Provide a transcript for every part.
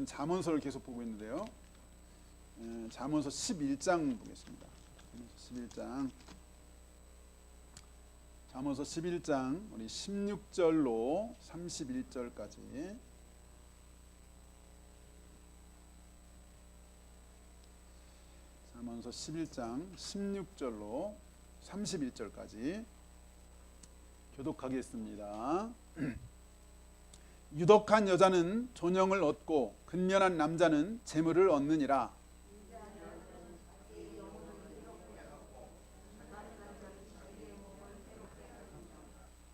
요즘 잠언서를 계속 보고 있는데요. 에, 잠언서 11장 보겠습니다. 잠언서 11장. 잠언서 11장 우리 16절로 31절까지. 잠언서 11장 16절로 31절까지 교독하겠습니다. 유독한 여자는 존영을 얻고 근면한 남자는 재물을 얻느니라.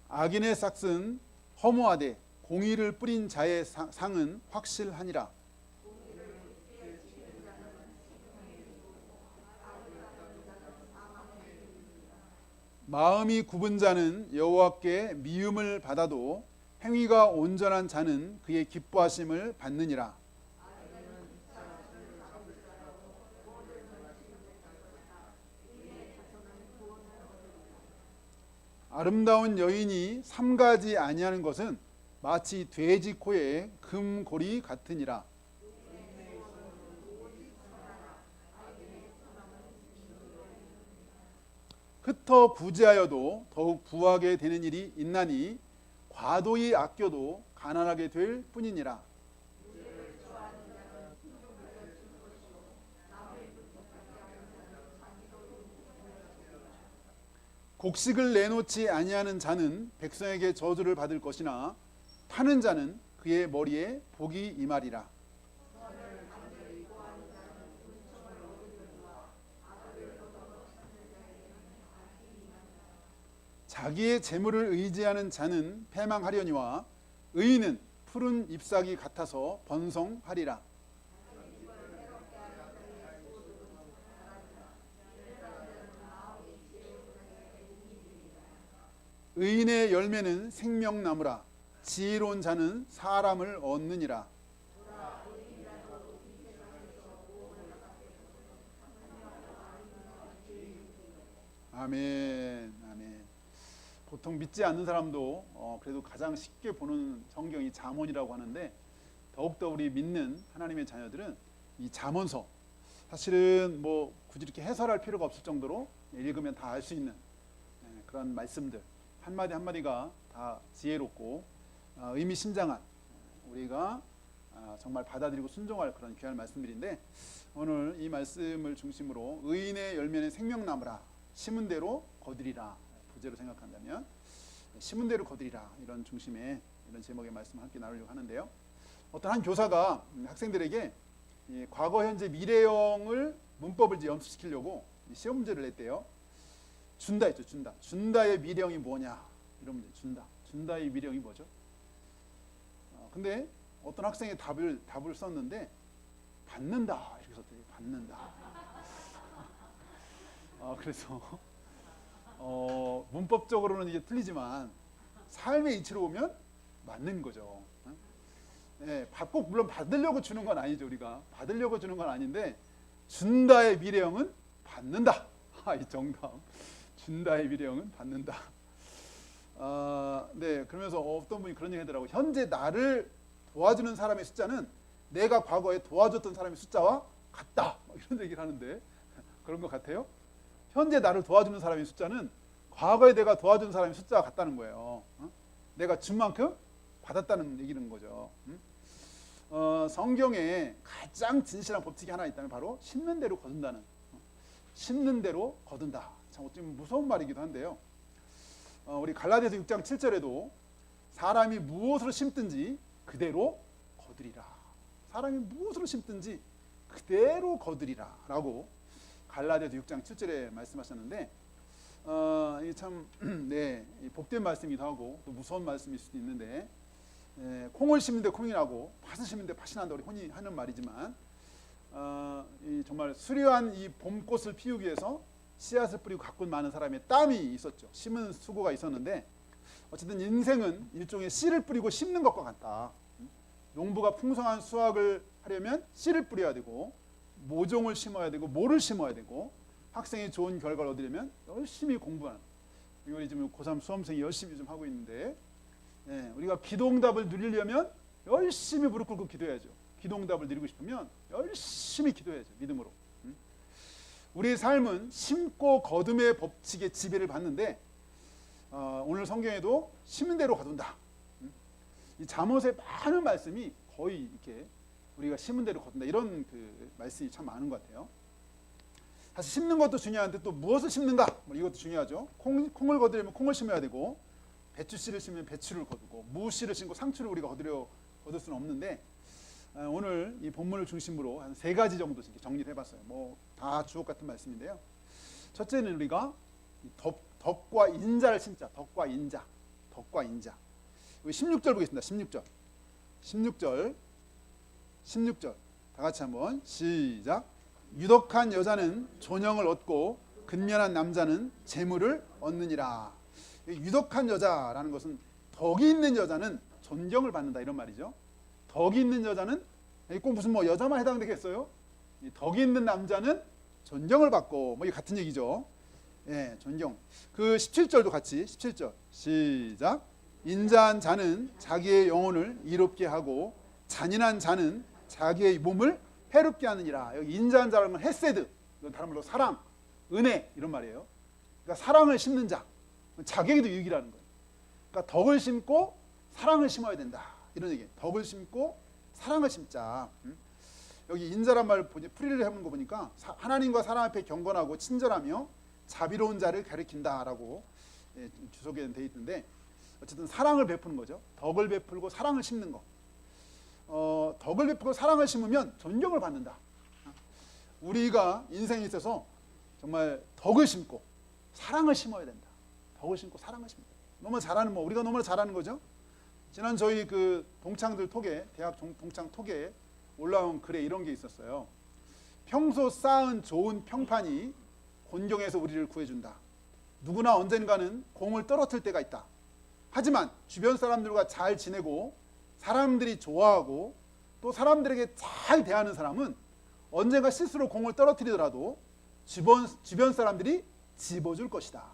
악인의 삭은 허무하되 공의를 뿌린 자의 사- 상은 확실하니라. 마음이 굽은 자는 여호와께 미움을 받아도 행위가 온전한 자는 그의 기뻐하심을 받느니라. 아름다운 여인이 삼가지 아니하는 것은 마치 돼지 코에 금고리 같으니라. 흩어 부지하여도 더욱 부하게 되는 일이 있나니 과도히 아껴도 가난하게 될 뿐이니라. 곡식을 내놓지 아니하는 자는 백성에게 저주를 받을 것이나 파는 자는 그의 머리에 복이 임하리라. 자기의 재물을 의지하는 자는 패망하려니와 의인은 푸른 잎사귀 같아서 번성하리라. 의인의 열매는 생명나무라 지혜로운 자는 사람을 얻느니라. 아멘. 보통 믿지 않는 사람도 어, 그래도 가장 쉽게 보는 성경이 잠언이라고 하는데 더욱더 우리 믿는 하나님의 자녀들은 이 잠언서 사실은 뭐 굳이 이렇게 해설할 필요가 없을 정도로 읽으면 다 알 수 있는 예, 그런 말씀들. 한 마디 한 마디가 다 지혜롭고 아, 의미심장한 우리가 아, 정말 받아들이고 순종할 그런 귀한 말씀들인데 오늘 이 말씀을 중심으로 의인의 열매는 생명나무라 심은 대로 거두리라 부제로 생각한다면 심은 대로 거두리라 이런 중심의 이런 제목의 말씀 함께 나누려고 하는데요. 어떤 한 교사가 학생들에게 이 과거, 현재, 미래형을 문법을 연습시키려고 이 시험 문제를 냈대요. 준다 했죠, 준다. 준다의 미래형이 뭐냐? 이런 문제. 준다. 준다의 미래형이 뭐죠? 어, 근데 어떤 학생이 답을 답을 썼는데 받는다 이렇게 썼대요. 받는다. 어, 그래서 어, 문법적으로는 이게 틀리지만 삶의 이치로 보면 맞는 거죠. 어? 예, 받고 물론 받으려고 주는 건 아니죠 우리가 받으려고 주는 건 아닌데 준다의 미래형은 받는다. 아, 이 정답. 준다의 미래형은 받는다. 아, 네 그러면서 어떤 분이 그런 얘기 하더라고. 현재 나를 도와주는 사람의 숫자는 내가 과거에 도와줬던 사람의 숫자와 같다. 막 이런 얘기를 하는데 그런 것 같아요. 현재 나를 도와주는 사람의 숫자는 과거에 내가 도와준 사람의 숫자와 같다는 거예요. 어? 내가 준 만큼 받았다는 얘기는 거죠. 음? 어, 성경에 가장 진실한 법칙이 하나 있다면 바로 심는 대로 거둔다는 어, 심는 대로 거둔다. 참 어쩌면 무서운 말이기도 한데요. 어, 우리 갈라디아서 6장 7절에도 사람이 무엇으로 심든지 그대로 거두리라. 사람이 무엇으로 심든지 그대로 거두리라라고 갈라디아서 6장 7절에 말씀하셨는데 어, 이참 네, 이 복된 말씀이기도 하고 또 무서운 말씀일 수도 있는데 에, 콩을 심는데 콩이 나고 팥을 심는데 팥이 난다 우리 흔히 하는 말이지만 어, 이 정말 수려한 이 봄꽃을 피우기 위해서 씨앗을 뿌리고 가꾼 많은 사람의 땀이 있었죠. 심은 수고가 있었는데 어쨌든 인생은 일종의 씨를 뿌리고 심는 것과 같다. 농부가 풍성한 수확을 하려면 씨를 뿌려야 되고 모종을 심어야 되고 모를 심어야 되고 학생이 좋은 결과를 얻으려면 열심히 공부하는 우리 지금 고3 수험생이 열심히 좀 하고 있는데 예, 우리가 기도응답을 누리려면 열심히 무릎 꿇고 기도해야죠. 기도응답을 드리고 싶으면 열심히 기도해야죠. 믿음으로. 음? 우리의 삶은 심고 거둠의 법칙의 지배를 받는데 어, 오늘 성경에도 심은 대로 거둔다. 음? 이 잠언의 많은 말씀이 거의 이렇게 우리가 심은 대로 거둔다 이런 그 말씀이 참 많은 것 같아요. 사실 심는 것도 중요한데 또 무엇을 심는가 뭐 이것도 중요하죠. 콩, 콩을 거두려면 콩을 심어야 되고 배추 씨를 심으면 배추를 거두고 무 씨를 심고 상추를 우리가 거두려 거둘 수는 없는데 아, 오늘 이 본문을 중심으로 한 세 가지 정도 이렇게 정리를 해봤어요. 뭐 다 주옥 같은 말씀인데요. 첫째는 우리가 이 덕, 덕과 인자를 심자. 덕과 인자. 덕과 인자. 우리 16절 보겠습니다. 16절. 16절. 16절. 다 같이 한번 시작. 유덕한 여자는 존영을 얻고 근면한 남자는 재물을 얻느니라. 이 유덕한 여자라는 것은 덕이 있는 여자는 존경을 받는다 이런 말이죠. 덕이 있는 여자는 이꼭 무슨 뭐 여자만 해당되겠어요? 이 덕이 있는 남자는 존경을 받고 뭐이 같은 얘기죠. 예, 존경. 그 17절도 같이 17절 시작. 인자한 자는 자기의 영혼을 이롭게 하고 잔인한 자는 자기의 몸을 해롭게 하느니라. 여기 인자한 건 헤세드. 다른 말로 사랑, 은혜 이런 말이에요. 그러니까 사랑을 심는 자. 자기에게도 유익이라는 거예요. 그러니까 덕을 심고 사랑을 심어야 된다. 이런 얘기. 덕을 심고 사랑을 심자. 음? 여기 인자란 말 보니 풀이를 해보는 거 보니까 사- 하나님과 사람 앞에 경건하고 친절하며 자비로운 자를 가리킨다라고 예, 주석에는 돼 있는데 어쨌든 사랑을 베푸는 거죠. 덕을 베풀고 사랑을 심는 거. 어, 덕을 베풀고 사랑을 심으면 존경을 받는다. 우리가 인생에 있어서 정말 덕을 심고 사랑을 심어야 된다. 덕을 심고 사랑을 심다. 너무 잘하는 뭐 우리가 너무 잘하는 거죠. 지난 저희 그 동창들 톡에 대학 동, 동창 톡에 올라온 글에 이런 게 있었어요. 평소 쌓은 좋은 평판이 곤경에서 우리를 구해준다. 누구나 언젠가는 공을 떨어뜨릴 때가 있다. 하지만 주변 사람들과 잘 지내고 사람들이 좋아하고 또 사람들에게 잘 대하는 사람은 언젠가 실수로 공을 떨어뜨리더라도 주변, 주변 사람들이 집어줄 것이다.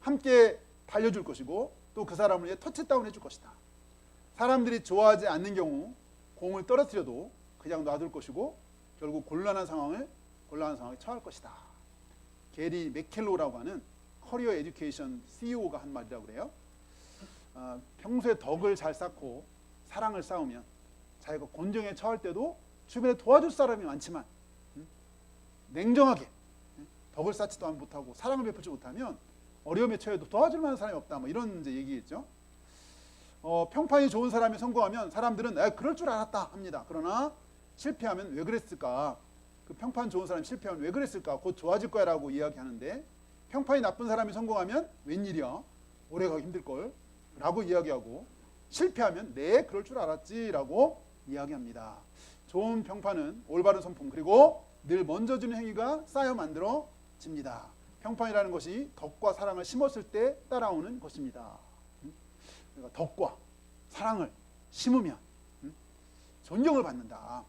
함께 달려줄 것이고 또 그 사람을 위해 터치다운 해줄 것이다. 사람들이 좋아하지 않는 경우 공을 떨어뜨려도 그냥 놔둘 것이고 결국 곤란한 상황을 곤란한 상황에 처할 것이다. 게리 맥켈로라고 하는 커리어 에듀케이션 CEO가 한 말이라고 그래요. 어, 평소에 덕을 잘 쌓고 사랑을 쌓으면 자기가 곤경에 처할 때도 주변에 도와줄 사람이 많지만 음? 냉정하게 음? 덕을 쌓지도 못하고 사랑을 베푸지 못하면 어려움에 처해도 도와줄 만한 사람이 없다. 뭐 이런 이제 얘기겠죠. 어, 평판이 좋은 사람이 성공하면 사람들은 에, 그럴 줄 알았다 합니다. 그러나 실패하면 왜 그랬을까? 그 평판 좋은 사람이 실패하면 왜 그랬을까? 곧 좋아질 거야라고 이야기하는데 평판이 나쁜 사람이 성공하면 웬일이야? 오래 가기 힘들 걸. 라고 이야기하고 실패하면 네 그럴 줄 알았지 라고 이야기합니다. 좋은 평판은 올바른 성품 그리고 늘 먼저 주는 행위가 쌓여 만들어집니다. 평판이라는 것이 덕과 사랑을 심었을 때 따라오는 것입니다. 음? 그러니까 덕과 사랑을 심으면 음? 존경을 받는다.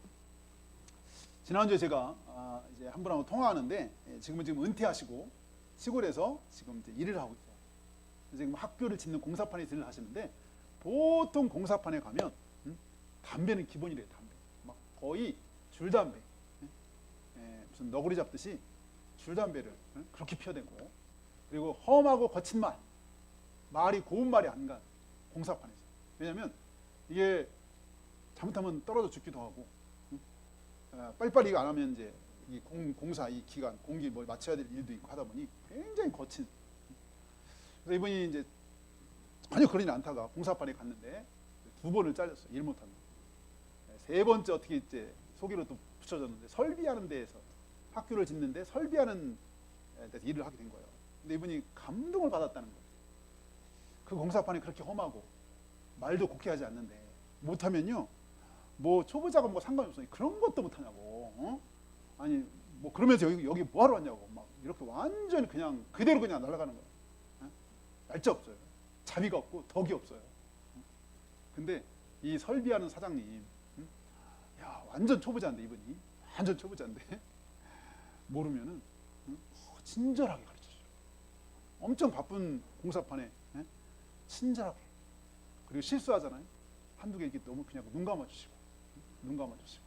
지난주에 제가 아, 이제 한 분하고 통화하는데 예, 지금은 지금 은퇴하시고 시골에서 지금 일을 하고. 지금 학교를 짓는 공사판에 일을 하시는데 보통 공사판에 가면 음? 담배는 기본이래요. 담배. 막 거의 줄담배. 예? 예, 무슨 너구리 잡듯이 줄담배를 예? 그렇게 피워대고 그리고 험하고 거친 말 말이 고운 말이 안 간 공사판에서 왜냐하면 이게 잘못하면 떨어져 죽기도 하고 음? 아, 빨리빨리 안 하면 이제 이 공, 공사 이 기간 공기 뭐 맞춰야 될 일도 있고 하다 보니 굉장히 거친 그래서 이분이 이제 전혀 그러지 않다가 공사판에 갔는데 두 번을 잘렸어요. 일 못하는. 네, 세 번째 어떻게 이제 소개로 또 붙여졌는데 설비하는 데에서 학교를 짓는데 설비하는 데서 일을 하게 된 거예요. 근데 이분이 감동을 받았다는 거예요. 그 공사판이 그렇게 험하고 말도 곱게 하지 않는데 못하면요. 뭐 초보자가 뭐 상관이 없어요. 그런 것도 못하냐고. 어? 아니 뭐 그러면서 여기 여기 뭐 하러 왔냐고 막 이렇게 완전히 그냥 그대로 그냥 날아가는 거예요. 어? 날짜 없어요. 자비가 없고 덕이 없어요. 어? 근데 이 설비하는 사장님, 응? 야 완전 초보자인데 이분이 완전 초보자인데 모르면은 응? 어, 친절하게 가르쳐줘요. 엄청 바쁜 공사판에 예? 친절하게 그리고 실수하잖아요. 한두 개 이렇게 너무 그냥 눈 감아주시고 눈 감아주시고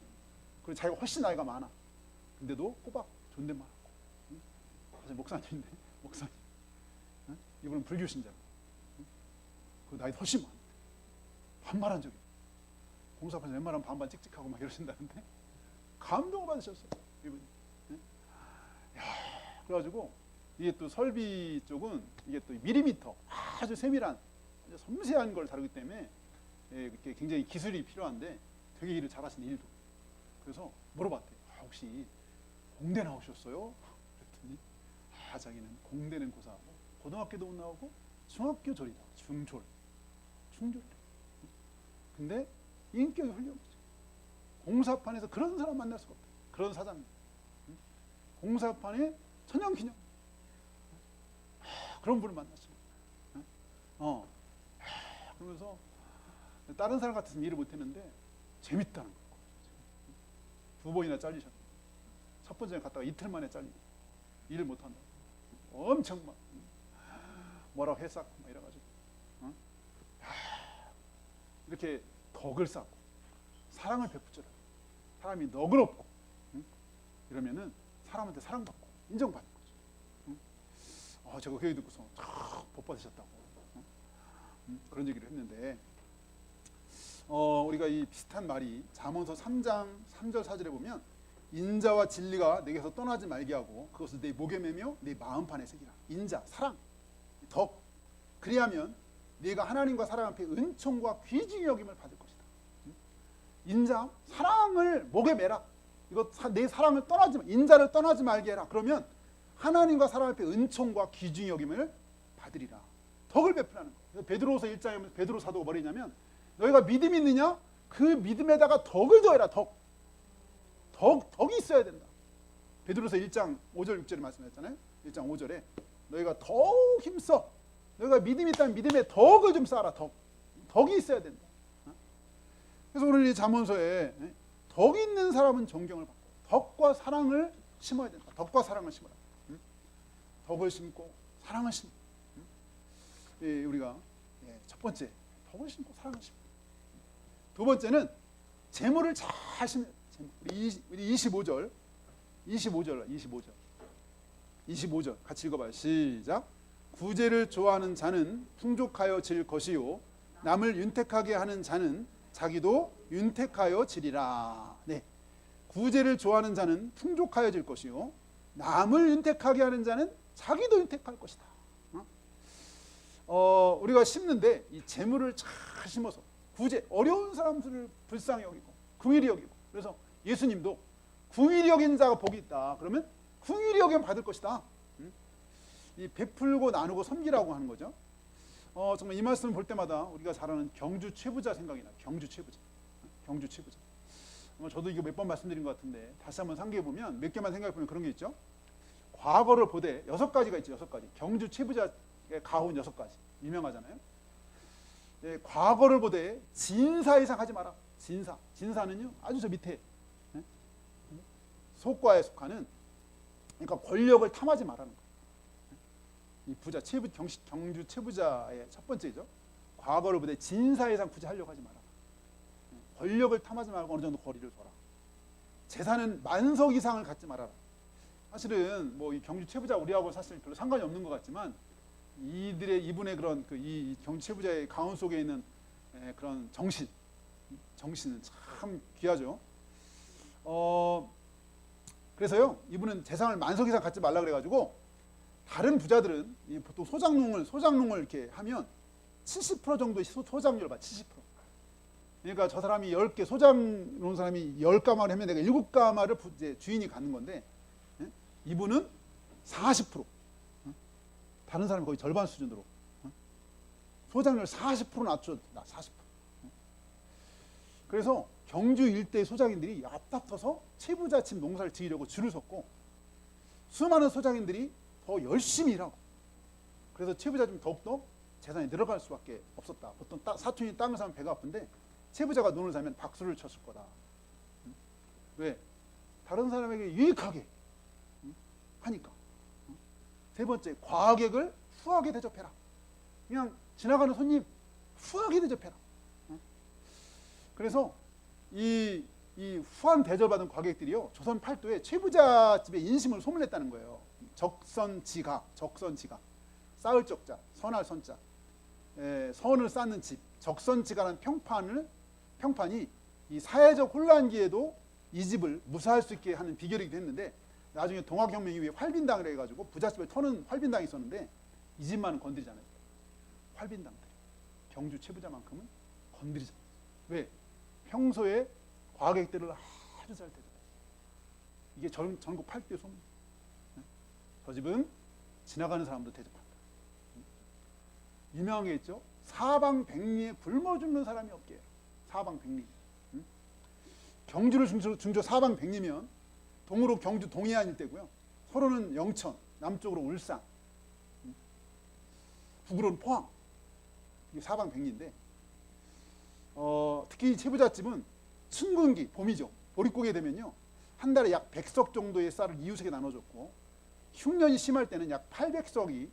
그리고 자기가 훨씬 나이가 많아 근데도 꼬박 존댓말 하고 응? 사실 목사님인데 목사님 응? 이분은 불교 응? 그 나이 훨씬 많은데 반말한 적이. 공사판에서 웬만하면 반반 찍찍하고 막 이러신다는데 감동을 받으셨어요 이분이 응? 야, 그래가지고 이게 또 설비 쪽은 이게 또 미리미터 아주 세밀한 아주 섬세한 걸 다루기 때문에 예, 이렇게 굉장히 기술이 필요한데 되게 일을 잘하시는 일도 그래서 물어봤대요 아, 혹시 공대 나오셨어요? 그랬더니 아 자기는 공대는 고사하고 고등학교도 못 나오고 중학교 졸이다. 중졸. 중졸. 근데 인격이 훌륭하죠. 공사판에서 그런 사람 만날 수가 없다. 그런 사장님. 응? 공사판에 천연기념. 하, 그런 분을 만났어 응? 어. 하, 그러면서 다른 사람 같았으면 일을 못했는데 재밌다는 거예요 두 번이나 잘리셨네. 첫 번째 갔다가 이틀 만에 잘리고 일을 못한다 엄청 막 뭐라고 해쌓고 막 이래가지고 어? 하, 이렇게 덕을 쌓고 사랑을 베풀더라 사람이 너그럽고 응? 이러면은 사람한테 사랑받고 인정받는 거죠 응? 어, 제가 그 얘기 듣고서 복 받으셨다고 어? 응? 그런 얘기를 했는데 어, 우리가 이 비슷한 말이 잠언서 3장 3절 4절에 보면 인자와 진리가 내게서 떠나지 말게 하고 그것을 내 목에 매며 내 마음판에 새기라. 인자, 사랑, 덕. 그리하면 네가 하나님과 사람 앞에 은총과 귀중히 여김을 받을 것이다. 응? 인자, 사랑을 목에 매라. 이거 사- 내 사랑을 떠나지 마. 인자를 떠나지 말게 해라. 그러면 하나님과 사람 앞에 은총과 귀중히 여김을 받으리라. 덕을 거예요. 그래서 베드로서 1장에 보면 베드로 사도가 뭐랬냐면 너희가 믿음이 있느냐? 그 믿음에다가 덕을 더해라. 덕. 덕 덕이 있어야 된다. 베드로서 1장 5절 6절에 말씀했잖아요. 1장 5절에 너희가 더욱 힘써. 너희가 믿음이 있다면 믿음에 덕을 좀 쌓아라. 덕. 덕이 있어야 된다. 어? 그래서 오늘 이 잠언서에 예, 덕 있는 사람은 존경을 받고 덕과 사랑을 심어야 된다. 덕과 사랑을 심어라. 응? 덕을 심고 사랑을 심고 응? 예, 우리가 예, 첫 번째 덕을 심고 사랑을 심고 두 번째는 재물을 잘 20, 우리 25절 25절 25절 25절 같이 읽어봐요. 시작. 구제를 좋아하는 자는 풍족하여 질 것이요. 남을 윤택하게 하는 자는 자기도 윤택하여 지리라. 네. 구제를 좋아하는 자는 풍족하여 질 것이요. 남을 윤택하게 하는 자는 자기도 윤택할 것이다. 어? 어, 우리가 심는데 이 재물을 잘 심어서 구제 어려운 사람들을 불쌍히 여기고 궁일이 여기고. 그래서 예수님도 궁일이 여긴 자가 복이 있다. 그러면 궁일이 여기면 받을 것이다. 음? 이 베풀고 나누고 섬기라고 하는 거죠. 어, 정말 이 말씀을 볼 때마다 우리가 잘 아는 경주 최부자 생각이 나요. 경주 최부자. 경주 최부자. 어, 저도 이거 몇 번 말씀드린 것 같은데 다시 한번 상기해 보면 몇 개만 생각해 보면 그런 게 있죠. 과거를 보되 여섯 가지가 있죠. 여섯 가지. 경주 최부자의 가훈 여섯 가지. 유명하잖아요. 예, 과거를 보되 진사 이상 하지 마라. 진사. 진사는요 아주 저 밑에 예? 속과에 속하는 그러니까 권력을 탐하지 말라는 거예요. 이 부자 최부 경시, 경주 최부자의 첫 번째죠. 과거를 보되 진사 이상 굳이 하려고 하지 마라. 예, 권력을 탐하지 말고 어느 정도 거리를 둬라. 재산은 만석 이상을 갖지 말아라. 사실은 뭐 이 경주 최부자 우리하고 사실 별로 상관이 없는 것 같지만 이들의 이분의 그런 그 이 경주 최부자의 가운 속에 있는 에, 그런 정신, 정신은 참 귀하죠. 어 그래서요 이분은 재산을 만석 이상 갖지 말라 그래가지고 다른 부자들은 이 보통 소장농을 소장농을 이렇게 하면 70% 정도의 소, 소장률을 봐 70%. 그러니까 저 사람이 10개 소장 놓은 사람이 10가마를 하면 내가 7가마를 부, 이제 주인이 갖는 건데 예? 이분은 40%. 어? 다른 사람이 거의 절반 수준으로 어? 소장률 40% 낮춰 나 40%. 어? 그래서 경주 일대 소장인들이 앞다퉈서 채부자침 농사를 지으려고 줄을 섰고 수많은 소장인들이 더 열심히 일하고 그래서 채부자 좀 더욱더 재산이 늘어갈 수밖에 없었다. 보통 따, 사촌이 땅을 사면 배가 아픈데 채부자가 눈을 사면 박수를 쳤을 거다. 응? 왜? 다른 사람에게 유익하게 응? 하니까. 응? 세 번째, 과객을 후하게 대접해라. 그냥 지나가는 손님 후하게 대접해라. 응? 그래서 이 이 후한 대접받은 과객들이요 조선 팔도에 최부자 집의 인심을 소문냈다는 거예요. 적선지각, 적선지각, 쌓을 적자, 선할 선자, 에, 선을 쌓는 집, 적선지각라는 평판을 평판이 이 사회적 혼란기에도 이 집을 무사할 수 있게 하는 비결이기도 했는데 나중에 동학혁명 이후에 활빈당을 해가지고 부잣집을 터는 활빈당이 있었는데 이 집만은 건드리지 않았어요. 활빈당들 경주 최부자만큼은 않았어요. 왜? 평소에 과객들을 아주 잘 대접했어요. 이게 전, 전국 8대 소문. 네? 저 집은 지나가는 사람도 대접한다. 유명한 게 있죠. 사방 백리에 굶어 죽는 사람이 없게. 사방 백리. 응? 경주를 중조, 중조 사방 백리면 동으로 경주 동해안 일대고요. 서로는 영천, 남쪽으로 울산, 응? 북으로는 포항. 이게 사방 백리인데 어, 특히 이 채부잣집은 춘근기 봄이죠. 보릿고개 되면요. 한 달에 약 100석 정도의 쌀을 이웃에게 나눠줬고 흉년이 심할 때는 약 800석이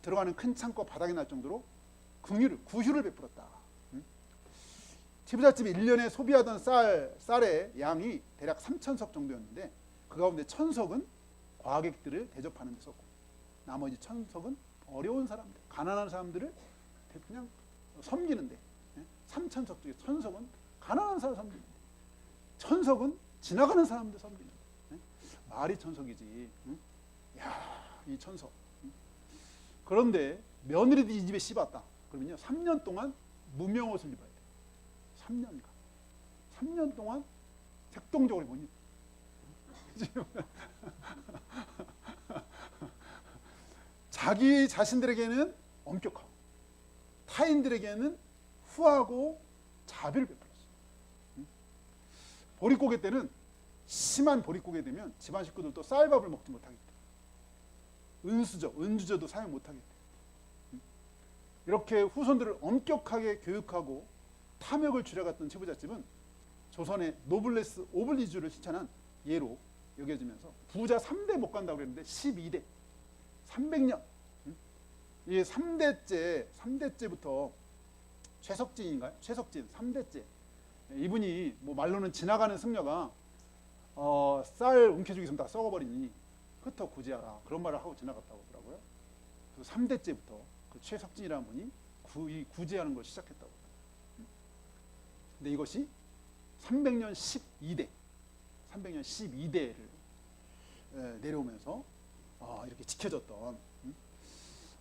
들어가는 큰 창고 바닥이 날 정도로 긍휼을 구휼을 베풀었다. 응? 채부잣집이 1년에 소비하던 쌀 쌀의 양이 대략 3천석 정도였는데 그 가운데 천석은 과객들을 대접하는 데 썼고 나머지 천석은 어려운 사람들, 가난한 사람들을 그냥 섬기는데 3천석 중에 천석은 가난한 사람 섬기는데 천석은 지나가는 사람들 섬기는데 예? 말이 천석이지. 응? 야이 천석. 응? 그런데 며느리도 이 집에 씹었다. 그러면요 3년 동안 무명 옷을 입어야 돼 3년간. 3년 동안 색동적으로 못 입어 지금 자기 자신들에게는 엄격하고 타인들에게는 후하고 자비를 베풀었어요. 응? 보릿고개 때는 심한 보릿고개 되면 집안 식구들도 쌀밥을 먹지 못하겠다. 은수저, 은주저도 사용 못하겠다. 응? 이렇게 후손들을 엄격하게 교육하고 탐욕을 줄여갔던 채부잣집은 조선의 노블레스 오블리주를 실천한 예로 여겨지면서 부자 3대 못 간다고 그랬는데 12대 300년 응? 이 3대째 3대째부터 최석진인가요? 최석진 3대째 이분이 뭐 말로는 지나가는 승려가 어, 쌀 움켜주기 전다 썩어버리니 흩어 구제하라 그런 말을 하고 지나갔다고 하더라고요. 그 3대째부터 그 최석진이라는 분이 구, 이 구제하는 걸 시작했다고. 근데 이것이 300년 12대 300년 12대를 내려오면서 어, 이렇게 지켜졌던 음?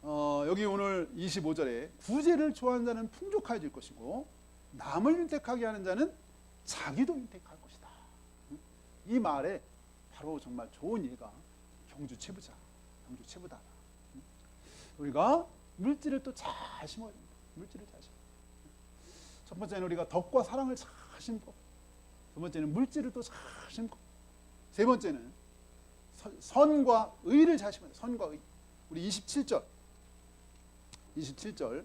어, 여기 오늘 25절에 구제를 좋아하는 자는 풍족해질 것이고 남을 윤택하게 하는 자는 자기도 윤택할 것이다. 음? 이 말에 바로 정말 좋은 예가 경주 최부자, 경주 최부다. 음? 우리가 물질을 또 잘 심어야 된다. 물질을 잘 심어. 첫 번째는 우리가 덕과 사랑을 잘 심고, 두 번째는 물질을 또 잘 심고, 세 번째는 선과 의를 잘 심어야 돼. 선과 의. 우리 27절. 27절.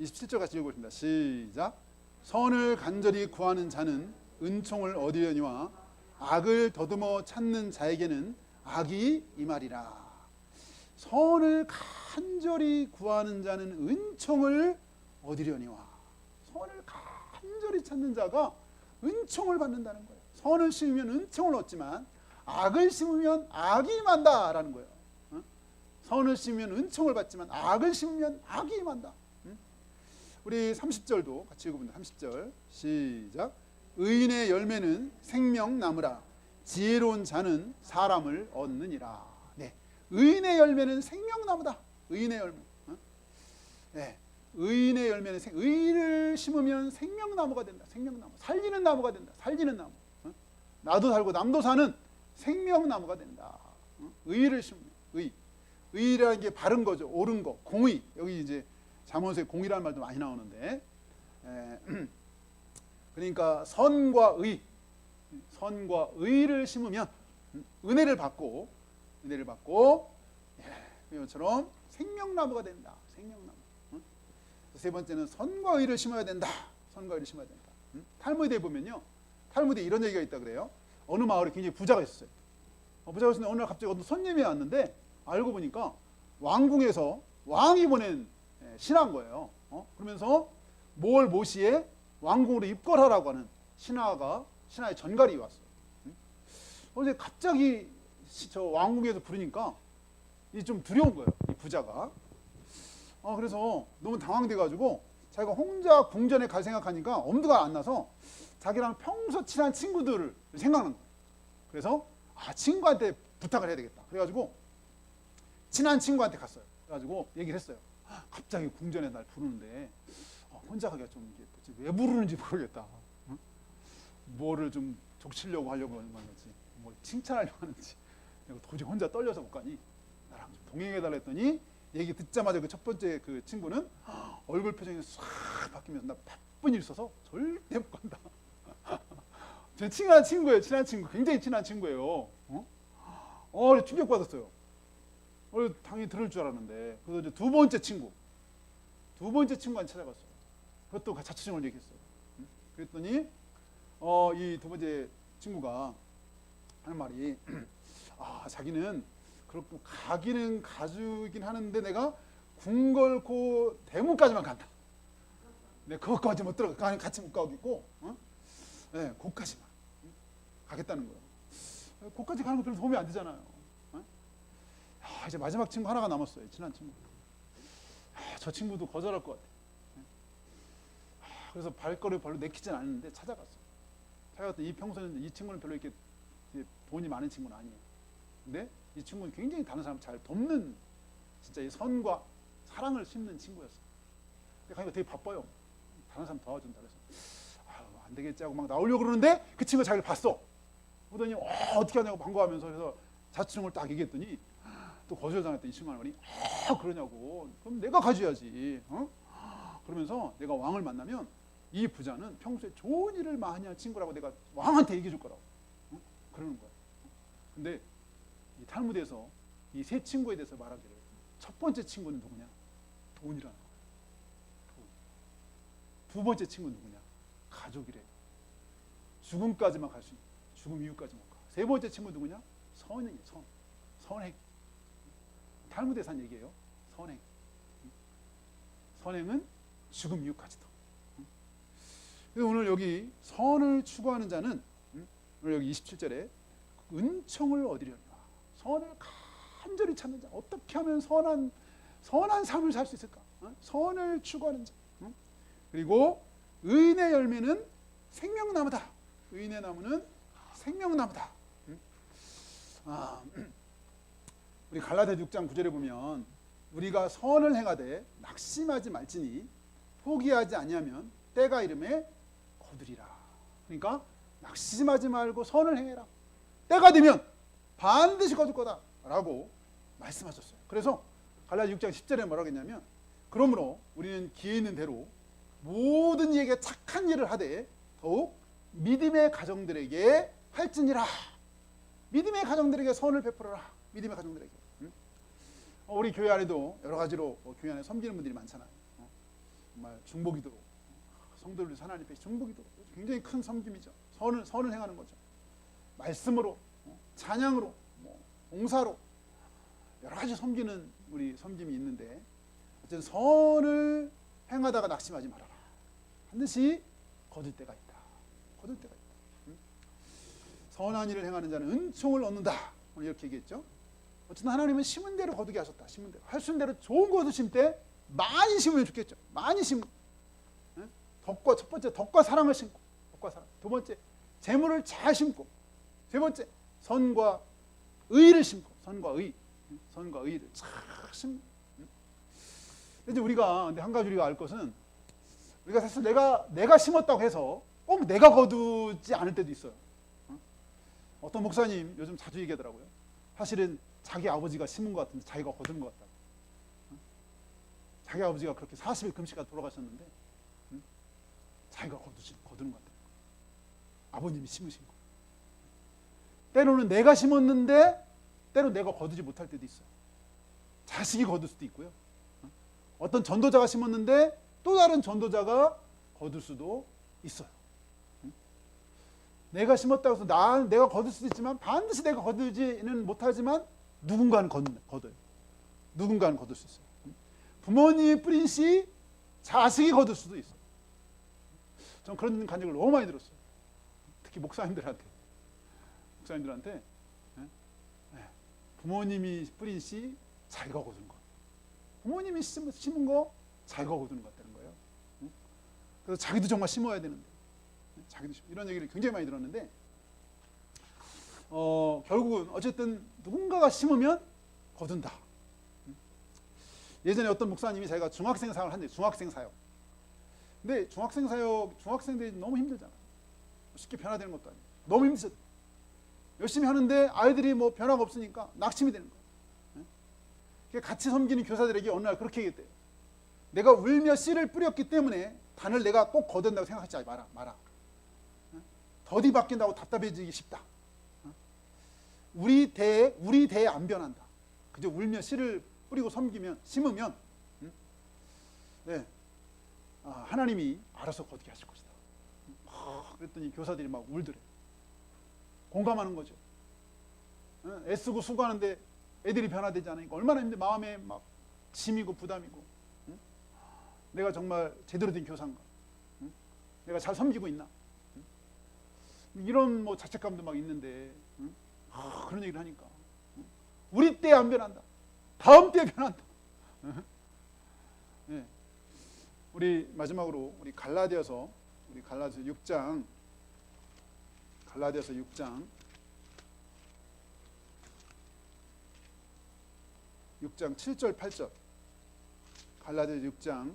27절 같이 읽어보겠습니다. 시작. 선을 간절히 구하는 자는 은총을 얻으려니와 악을 더듬어 찾는 자에게는 악이 이 말이라. 선을 간절히 구하는 자는 은총을 얻으려니와 선을 간절히 찾는 자가 은총을 받는다는 거예요. 선을 심으면 은총을 얻지만 악을 심으면 악이 만다라는 거예요. 어? 선을 심으면 은총을 받지만 악을 심으면 악이 만다. 우리 30절도 같이 읽어봅니다. 30절 시작. 의인의 열매는 생명나무라. 지혜로운 자는 사람을 얻느니라. 네, 의인의 열매는 생명나무다. 의인의 열매. 어? 네, 의인의 열매는 생, 의를 심으면 생명나무가 된다. 생명나무. 살리는 나무가 된다. 살리는 나무. 어? 나도 살고 남도 사는 생명나무가 된다. 어? 의를 심으면 의. 의라는 게 바른 거죠. 옳은 거. 공의. 여기 이제 잠언서에 공의라는 말도 많이 나오는데 에, 그러니까 선과 의 선과 의를 심으면 은혜를 받고 은혜를 받고 예, 이것처럼 생명나무가 된다 생명나무 응? 세 번째는 선과 의를 심어야 된다 선과 의를 심어야 된다 응? 탈무드에 보면요 탈무드에 이런 얘기가 있다 그래요 어느 마을에 굉장히 부자가 있었어요 어, 부자가 있었는데 어느 날 갑자기 어떤 손님이 왔는데 알고 보니까 왕궁에서 왕이 보낸 신한 거예요. 어? 그러면서 뭘 모시에 왕궁으로 입궐하라고 하는 신하가 신하의 전갈이 왔어. 응? 어제 갑자기 시- 저 왕궁에서 부르니까 이좀 두려운 거예요. 이 부자가. 어 그래서 너무 당황돼가지고 자기가 혼자 궁전에 갈 생각하니까 엄두가 안 나서 자기랑 평소 친한 친구들을 생각난 거예요. 그래서 아 친구한테 부탁을 해야 되겠다. 그래가지고 친한 친구한테 갔어요. 그래가지고 얘기를 했어요. 갑자기 궁전에 날 부르는데 어, 혼자 가기가 좀 이게 도대체 왜 부르는지 모르겠다. 응? 뭐를 좀 족치려고 하려고 하는 건지, 뭐 칭찬하려고 하는지, 도저히 혼자 떨려서 못 가니 나랑 좀 동행해달라 했더니 얘기 듣자마자 그 첫 번째 그 친구는 얼굴 표정이 싹 바뀌면서 나 바쁜 일 있어서 절대 못 간다. 제 친한 친구예요, 친한 친구, 굉장히 친한 친구예요. 어? 어, 충격 받았어요. 어, 당연히 들을 줄 알았는데 그래서 이제 두 번째 친구, 두 번째 친구한테 찾아갔어요. 그것도 자초지종을 얘기했어요. 응? 그랬더니 어, 이 두 번째 친구가 하는 말이 아 자기는 그렇고 가기는 가주긴 하는데 내가 궁궐고 대문까지만 간다. 네, 그것까지 못 들어가. 가- 같이 못 가겠고, 어? 네, 거기까지만 응? 가겠다는 거예요. 어, 거기까지 가는 거 별로 도움이 안 되잖아요. 어? 야, 이제 마지막 친구 하나가 남았어요. 친한 친구. 아, 저 친구도 거절할 것 같아. 응? 아, 그래서 발걸음 별로 내키진 않는데 찾아갔어. 찾아갔더니 이 평소에는 이 친구는 별로 이렇게 돈이 많은 친구는 아니에요. 근데 이 친구는 굉장히 다른 사람 잘 돕는 진짜 이 선과 사랑을 심는 친구였어. 근데 가니까 되게 바빠요. 다른 사람 도와준다 그래서 아유 안 되겠지 하고 막 나오려고 그러는데 그 친구가 자기를 봤어. 그러더니 어, 어떻게 하냐고 반가워하면서 그래서 자취형을 딱 얘기했더니 또 거절당했더니 이 친구가 말이 아 그러냐고 그럼 내가 가져야지 어? 그러면서 내가 왕을 만나면 이 부자는 평소에 좋은 일을 많이 한 친구라고 내가 왕한테 얘기해 줄 거라고 어? 그러는 거야 근데 이 탈무드에서 이 세 친구에 대해서 말하기를 첫 번째 친구는 누구냐 돈이라는 거야 돈. 두 번째 친구는 누구냐 가족이래 죽음까지만 갈 수 있는 죽음 이후까지 못 가. 세 번째 친구 누구냐? 선행이에요. 선. 선행. 탈무드에 산 얘기예요. 선행. 선행은 죽음 이후까지도. 그래서 오늘 여기 선을 추구하는 자는 오늘 여기 27절에 은총을 얻으려니와 선을 간절히 찾는 자 어떻게 하면 선한 선한 삶을 살 수 있을까? 어? 선을 추구하는 자. 응? 그리고 의인의 열매는 생명나무다. 의인의 나무는 생명나무다. 응? 아, 우리 갈라디아 6장 9절에 보면 우리가 선을 행하되 낙심하지 말지니 포기하지 아니하면 때가 이름에 거두리라. 그러니까 낙심하지 말고 선을 행해라. 때가 되면 반드시 거둘 거다라고 말씀하셨어요. 그래서 갈라디아 6장 10절에 뭐라고 했냐면 그러므로 우리는 기회 있는 대로 모든 이에게 착한 일을 하되 더욱 믿음의 가정들에게 할지니라. 믿음의 가정들에게 선을 베풀어라. 믿음의 가정들에게. 응? 어, 우리 교회 안에도 여러 가지로 어, 교회 안에 섬기는 분들이 많잖아요. 어, 정말 중보기도로 성도를 하나님 앞에 중보기도로 굉장히 큰 섬김이죠. 선을 선을 행하는 거죠. 말씀으로, 어, 찬양으로, 뭐, 봉사로 여러 가지 섬기는 우리 섬김이 있는데 어쨌든 선을 행하다가 낙심하지 말아라. 반드시 거둘 때가 있다. 거둘 때가 있다. 응? 선한 일을 행하는 자는 은총을 얻는다. 오늘 이렇게 얘기했죠. 어쨌든 하나님은 심은 대로 거두게 하셨다. 심은 대로. 하신 대로 좋은 것을 심때 많이 심으면 좋겠죠. 많이 심. 응? 덕과 첫 번째 덕과 사랑을 심고 덕과 사랑. 두 번째 재물을 잘 심고 세 번째 선과 의를 심고 선과 의. 응? 선과 의를 잘 심. 응? 이제 우리가 근데 한 가지 우리가 알 것은 우리가 사실 내가 내가 심었다고 해서 꼭 내가 거두지 않을 때도 있어요. 어? 어떤 목사님 요즘 자주 얘기하더라고요. 사실은 자기 아버지가 심은 것 같은데 자기가 거두는 것 같다. 어? 자기 아버지가 그렇게 40일 금식하다 돌아가셨는데 응? 자기가 거두지 거두는 것 같다. 아버님이 심으신 거. 때로는 내가 심었는데 때로 내가 거두지 못할 때도 있어요. 자식이 거둘 수도 있고요. 어? 어떤 전도자가 심었는데 또 다른 전도자가 거둘 수도 있어요. 응? 내가 심었다고 해서 나 내가 거둘 수도 있지만 반드시 내가 거두지는 못하지만 누군가는 거, 거둬요. 누군가는 거둘 수 있어요. 응? 부모님이 뿌린 씨 자식이 거둘 수도 있어요. 전 그런 간증을 너무 많이 들었어요. 특히 목사님들한테 목사님들한테 예? 예. 부모님이 뿌린 씨 자기가 거두는 것. 부모님이 심- 심은 거 자기가 거두는 것 같다는 거예요. 응? 그래서 자기도 정말 심어야 되는데 예? 자기도 심 이런 얘기를 굉장히 많이 들었는데 어, 결국은 어쨌든 누군가가 심으면 거둔다. 응? 예전에 어떤 목사님이 자기가 중학생 사역을 한대 중학생 사역. 근데 중학생 사역 중학생들이 너무 힘들잖아. 쉽게 변화되는 것도 아니고 너무 힘드셨. 열심히 하는데 아이들이 뭐 변화가 없으니까 낙심이 되는 거야. 예? 같이 섬기는 교사들에게 어느 날 그렇게 얘기했대요. 내가 울며 씨를 뿌렸기 때문에 단을 내가 꼭 거둔다고 생각하지 마라. 마라. 예? 더디 바뀐다고 답답해지기 쉽다. 예? 우리 대에 우리 대에 안 변한다. 그저 울며 씨를 뿌리고 섬기면 심으면 음? 네. 아, 하나님이 알아서 거두게 하실 것이다. 아, 그랬더니 교사들이 막 울더래. 공감하는 거죠. 어, 애쓰고 수고하는데 애들이 변화되지 않으니까 얼마나 힘들 마음에 막 짐이고 부담이고 응? 내가 정말 제대로 된 교사인가 응? 내가 잘 섬기고 있나 응? 이런 뭐 자책감도 막 있는데 응? 아, 그런 얘기를 하니까 응? 우리 때 안 변한다 다음 때 변한다 응? 예. 우리 마지막으로 우리 갈라디아서 우리 갈라디아서 6장 갈라디아서 6장 6장 7절 8절 갈라디아서 6장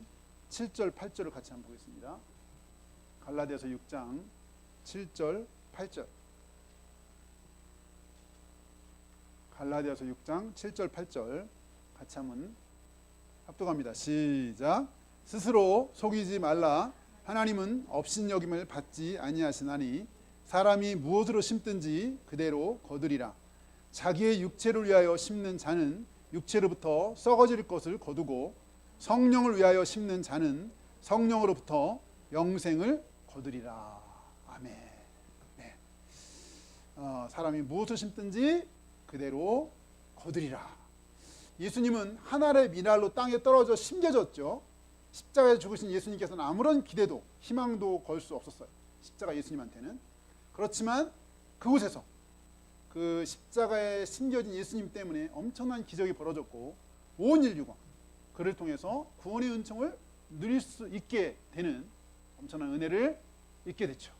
7절 8절을 같이 한번 보겠습니다. 갈라디아서 6장 7절 8절 갈라디아서 6장 7절 8절 같이 한번 합독합니다. 시작. 스스로 속이지 말라. 하나님은 업신여김을 받지 아니하시나니 사람이 무엇으로 심든지 그대로 거두리라. 자기의 육체를 위하여 심는 자는 육체로부터 썩어질 것을 거두고 성령을 위하여 심는 자는 성령으로부터 영생을 거두리라. 아멘. 네. 어, 사람이 무엇을 심든지 그대로 거두리라. 예수님은 하늘의 미랄로 땅에 떨어져 심겨졌죠. 십자가에 죽으신 예수님께서는 아무런 기대도 희망도 걸 수 없었어요. 십자가 예수님한테는. 그렇지만 그곳에서 그 십자가에 심겨진 예수님 때문에 엄청난 기적이 벌어졌고 온 인류가 그를 통해서 구원의 은총을 누릴 수 있게 되는 엄청난 은혜를 잊게 됐죠.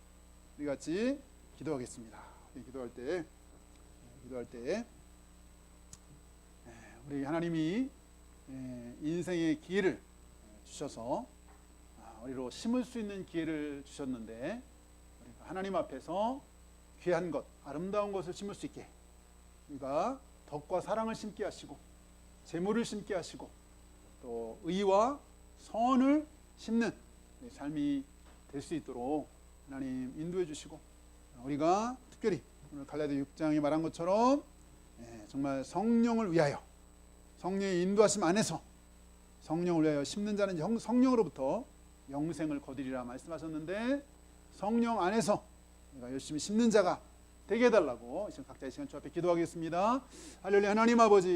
우리 같이 기도하겠습니다. 우리 기도할 때 기도할 때 예, 우리 하나님이 예, 인생의 기회를 주셔서 아, 우리로 심을 수 있는 기회를 주셨는데 하나님 앞에서 귀한 것, 아름다운 것을 심을 수 있게 우리가 덕과 사랑을 심게 하시고 재물을 심게 하시고 또 의와 선을 심는 삶이 될 수 있도록 하나님 인도해 주시고 우리가 특별히 오늘 갈라디 6장이 말한 것처럼 예, 정말 성령을 위하여 성령의 인도하심 안에서 성령을 위하여 심는 자는 영- 성령으로부터 영생을 거두리라 말씀하셨는데 성령 안에서 우리가 열심히 심는 자가 되게 해달라고 지금 각자의 시간 주 앞에 기도하겠습니다. 할렐루야 하나님 아버지